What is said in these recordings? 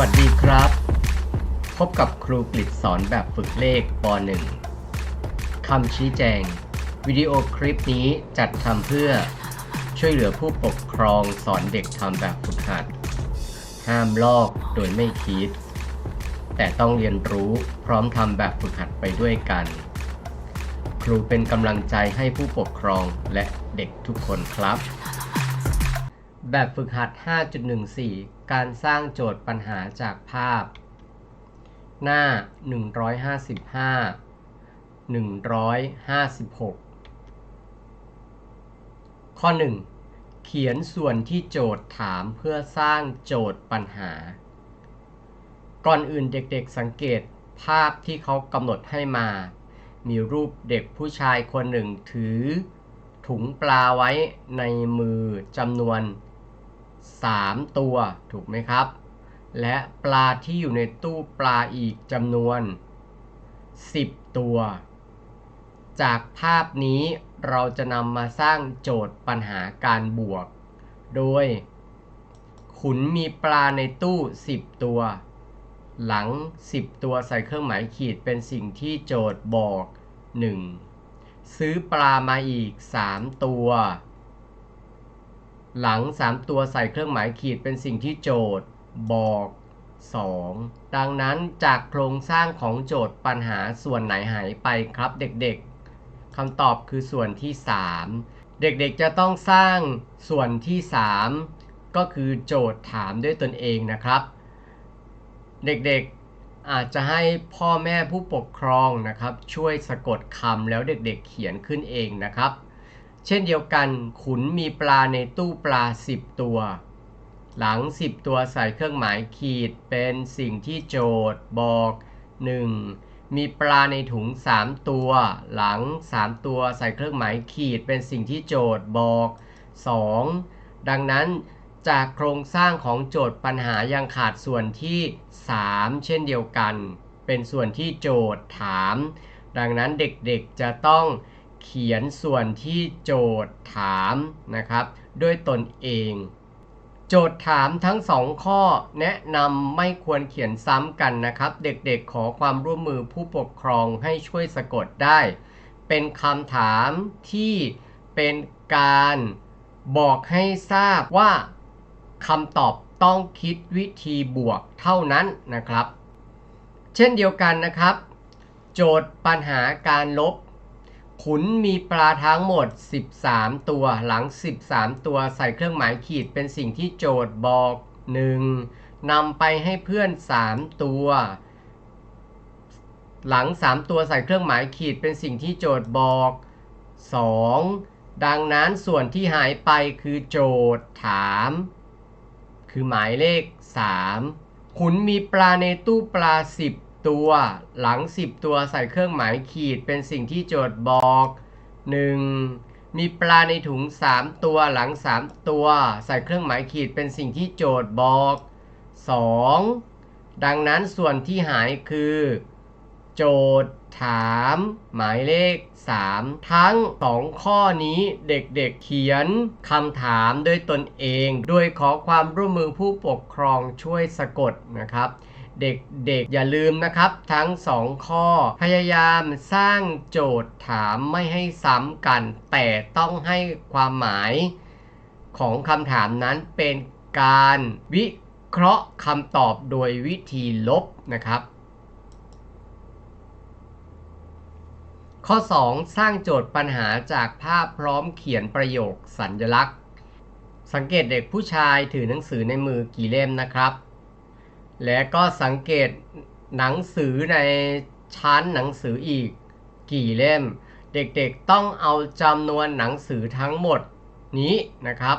วัสดีครับ พบกับครูกฤษสอนแบบฝึกเลขป .1 คำชี้แจง วิดีโอคลิปนี้จัดทำเพื่อช่วยเหลือผู้ปกครองสอนเด็กทำแบบฝึกหัด ห้ามลอกโดยไม่คิด แต่ต้องเรียนรู้พร้อมทำแบบฝึกหัดไปด้วยกัน ครูเป็นกำลังใจให้ผู้ปกครองและเด็กทุกคนครับ แบบฝึกหัด 5.14 การสร้างโจทย์ปัญหาจากภาพ หน้า 155 156 ข้อ 1 เขียนส่วนที่โจทย์ถามเพื่อสร้างโจทย์ปัญหา ก่อนอื่นเด็กๆสังเกตภาพที่เขากำหนดให้มา มีรูปเด็กผู้ชายคนหนึ่งถือถุงปลาไว้ในมือจำนวน 3 ตัวถูกไหมครับ และปลาที่อยู่ในตู้ปลาอีกจำนวน 10 ตัว จากภาพนี้เราจะนำมาสร้างโจทย์ปัญหาการบวก โดย ขุนมีปลาในตู้ 10 ตัว หลัง 10 ตัวใส่เครื่องหมายขีดเป็นสิ่งที่โจทย์บอก 1. ซื้อปลามาอีก 3 ตัว หลัง 3 ตัวใส่เครื่องหมายขีดเป็นสิ่งที่โจทย์ บอก 2 ดังนั้นจากโครงสร้างของโจทย์ปัญหาส่วนไหนหายไปครับเด็กๆคำตอบคือส่วนที่ 3 เด็กๆจะต้องสร้างส่วนที่ 3 ก็คือโจทย์ถามด้วยตนเองนะครับ เด็กๆอาจจะให้พ่อแม่ผู้ปกครองนะครับ ช่วยสะกดคำแล้วเด็กๆเขียนขึ้นเองนะครับ เช่นเดียวกันขุนมีปลาในตู้ปลา 10 ตัว หลัง 10 ตัวใส่เครื่องหมายขีดเป็นสิ่งที่โจทย์บอก 1. มีปลาในถุง 3 ตัว หลัง 3 ตัวใส่เครื่องหมายขีดเป็นสิ่งที่โจทย์บอก 2. ดังนั้นจากโครงสร้างของโจทย์ปัญหายังขาดส่วนที่ 3 เช่นเดียวกัน เป็นส่วนที่โจทย์ถาม ดังนั้นเด็กๆจะต้อง เขียนส่วนที่โจทย์ถามนะครับด้วยตนเอง โจทย์ถามทั้งสองข้อแนะนำไม่ควรเขียนซ้ำกันนะครับ เด็กๆขอความร่วมมือผู้ปกครองให้ช่วยสะกดได้ เป็นคำถามที่เป็นการบอกให้ทราบว่าคำตอบต้องคิดวิธีบวกเท่านั้นนะครับ เช่นเดียวกันนะครับ โจทย์ปัญหาการลบ ขุนมีปลาทั้งหมด 13 ตัว หลัง 13 ตัวใส่เครื่องหมายขีดเป็นสิ่งที่โจทย์บอก 1. นำไปให้เพื่อน 3 ตัว หลัง 3 ตัวใส่เครื่องหมายขีดเป็นสิ่งที่โจทย์บอก 2. ดังนั้นส่วนที่หายไปคือโจทย์ถาม คือหมายเลข 3 ขุนมีปลาในตู้ปลา 10 ตัวหลัง 10 ตัวใส่เครื่องหมายขีดเป็นสิ่งที่โจทย์บอก 1. มีปลาในถุง 3 ตัวหลัง 3 ตัว ใส่เครื่องหมายขีดเป็นสิ่งที่โจทย์บอก 2. ดังนั้นส่วนที่หายคือ โจทย์ถาม หมายเลข 3 ทั้ง 2 ข้อนี้เด็กๆเขียนคำถามด้วยตนเอง โดยขอความร่วมมือผู้ปกครองช่วยสะกดนะครับ เด็กๆ อย่าลืมนะครับ ทั้ง 2 ข้อ พยายามสร้างโจทย์ถามไม่ให้ซ้ำกัน แต่ต้องให้ความหมายของคำถามนั้นเป็นการวิเคราะห์คำตอบโดยวิธีลบนะครับ ข้อ 2 สร้างโจทย์ปัญหาจากภาพพร้อมเขียนประโยคสัญลักษณ์ สังเกตเด็กผู้ชายถือหนังสือในมือกี่เล่มนะครับ และก็สังเกตหนังสือในชั้นหนังสืออีกกี่เล่ม เด็กๆต้องเอาจำนวนหนังสือทั้งหมดนี้นะครับ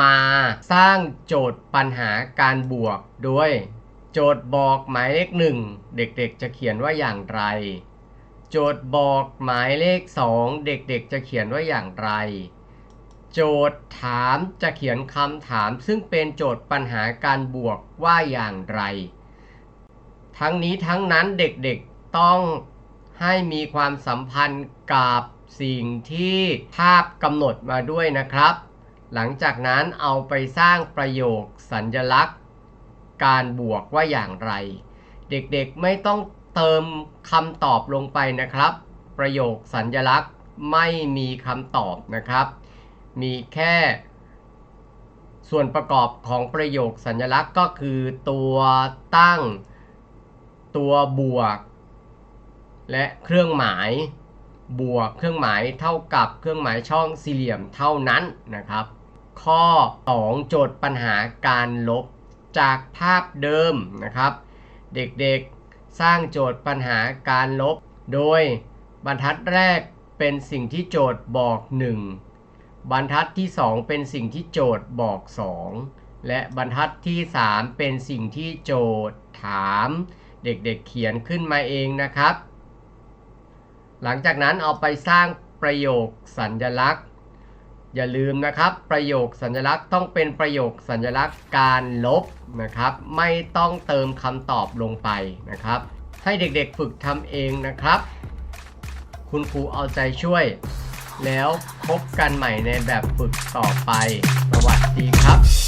มาสร้างโจทย์ปัญหาการบวกโดยโจทย์บอกหมายเลขหนึ่งเด็กๆจะเขียนว่าอย่างไร โจทย์บอกหมายเลข2เด็กๆจะเขียนว่าอย่างไร โจทย์ถามจะเขียนคำถามซึ่งเป็นโจทย์ปัญหาการบวกว่าอย่างไร ทั้งนี้ทั้งนั้นเด็กๆต้องให้มีความสัมพันธ์กับสิ่งที่ภาพกำหนดมาด้วยนะครับ หลังจากนั้นเอาไปสร้างประโยคสัญญลักษณ์ การบวกว่าอย่างไร เด็กๆไม่ต้องเติมคำตอบลงไปนะครับ ประโยคสัญญลักษณ์ไม่มีคำตอบนะครับ มีแค่ ส่วนประกอบของประโยคสัญลักษณ์ก็คือตัวตั้ง ตัวบวก และเครื่องหมายบวกเครื่องหมายเท่ากับเครื่องหมายช่องสี่เหลี่ยมเท่านั้นนะครับ ข้อ 2 โจทย์ปัญหาการลบจากภาพเดิมนะครับ เด็กๆสร้างโจทย์ปัญหาการลบ โดยบรรทัดแรกเป็นสิ่งที่โจทย์บอก 1 บรรทัดที่ 2 เป็นสิ่งที่โจทย์บอก 2 และบรรทัดที่ 3 เป็นสิ่งที่โจทย์ถาม เด็กๆเขียนขึ้นมาเองนะครับ หลังจากนั้นเอาไปสร้างประโยคสัญลักษณ์ อย่าลืมนะครับ ประโยคสัญลักษณ์ต้องเป็นประโยคสัญลักษณ์การลบนะครับ ไม่ต้องเติมคำตอบลงไปนะครับ ให้เด็กๆฝึกทำเองนะครับ คุณครูเอาใจช่วย แล้วพบกันใหม่ในแบบฝึกต่อไป สวัสดีครับ